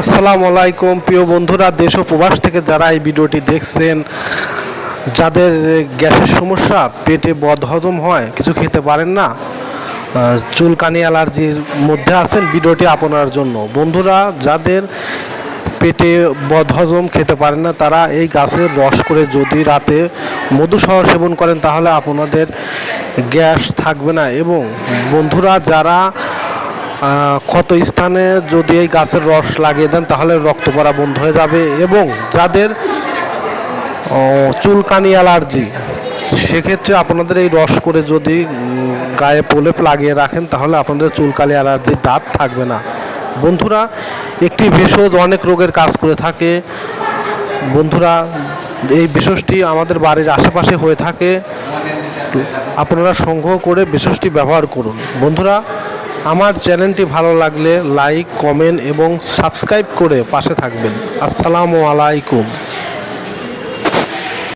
আসসালামু আলাইকুম। প্রিয় বন্ধুরা, দেশ ও প্রবাস থেকে যারা এই ভিডিওটি দেখছেন, যাদের গ্যাসের সমস্যা, পেটে বদহজম হয়, কিছু খেতে পারেন না চুলকানি অ্যালার্জির মধ্যে আছেন, ভিডিওটি আপনার জন্য। বন্ধুরা, যাদের পেটে বদহজম খেতে পারেন না, তারা এই গাছের রস করে যদি রাতে মধু সহ সেবন করেন, তাহলে আপনাদের গ্যাস থাকবে না। এবং বন্ধুরা, যারা ক্ষত স্থানে যদি এই গাছের রস লাগিয়ে দেন, তাহলে রক্ত পড়া বন্ধ হয়ে যাবে এবং যাদের চুলকানি অ্যালার্জি, সেক্ষেত্রে আপনাদের এই রস করে যদি গায়ে প্রলেপ লাগিয়ে রাখেন, তাহলে আপনাদের চুলকানি অ্যালার্জির দাঁত থাকবে না। বন্ধুরা, একটি ভেষজ অনেক রোগের কাজ করে থাকে। বন্ধুরা, এই ভেষজটি আমাদের বাড়ির আশেপাশে হয়ে থাকে। আপনারা সংগ্রহ করে বিশেষটি ব্যবহার করুন। বন্ধুরা আমার চ্যানেলটি ভালো লাগলে লাইক কমেন্ট এবং সাবস্ক্রাইব করে পাশে থাকবেন। আসসালামু আলাইকুম।